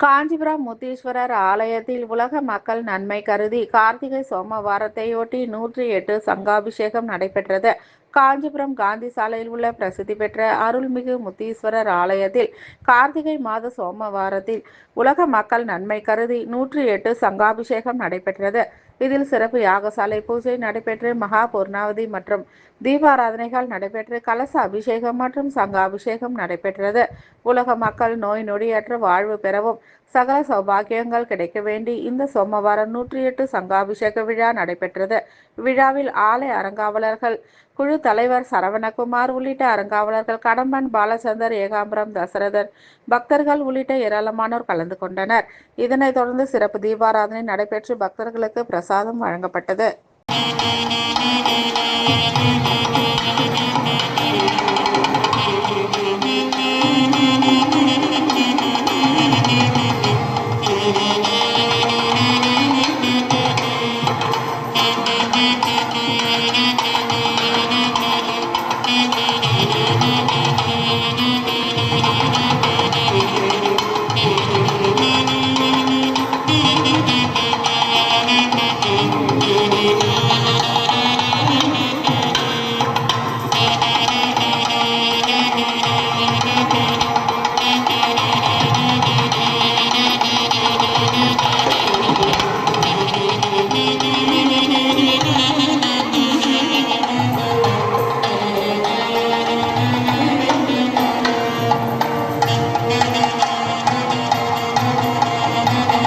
காஞ்சிபுரம் முத்தீஸ்வரர் ஆலயத்தில் உலக மக்கள் நன்மை கருதி கார்த்திகை சோமவாரத்தையொட்டி நூற்றி எட்டு சங்காபிஷேகம் நடைபெற்றது. காஞ்சிபுரம் காந்தி சாலையில் உள்ள பிரசித்தி பெற்ற அருள்மிகு முத்தீஸ்வரர் ஆலயத்தில் கார்த்திகை மாத சோமவாரத்தில் உலக மக்கள் நன்மை கருதி நூற்றி எட்டு சங்காபிஷேகம் நடைபெற்றது. இதில் சிறப்பு யாகசாலை பூஜை நடைபெற்று மகா பூர்ணாவதி மற்றும் தீபாராதனைகள் நடைபெற்று கலச அபிஷேகம் மற்றும் சங்க அபிஷேகம் நடைபெற்றது. உலக மக்கள் நோய் நொடியற்ற வாழ்வு பெறவும் சகல சௌபாகியங்கள் கிடைக்க வேண்டி இந்த சோமவாரம் நூற்றி எட்டு சங்காபிஷேக விழா நடைபெற்றது. விழாவில் ஆலய அறங்காவலர்கள் குழு தலைவர் சரவணகுமார் உள்ளிட்ட அறங்காவலர்கள் கடம்பன் பாலச்சந்தர் ஏகாம்பரம் தசரதர் பக்தர்கள் உள்ளிட்ட ஏராளமானோர் கலந்து கொண்டனர். இதனைத் தொடர்ந்து சிறப்பு தீபாராதனை நடைபெற்று பக்தர்களுக்கு பிரசாதம் வழங்கப்பட்டது.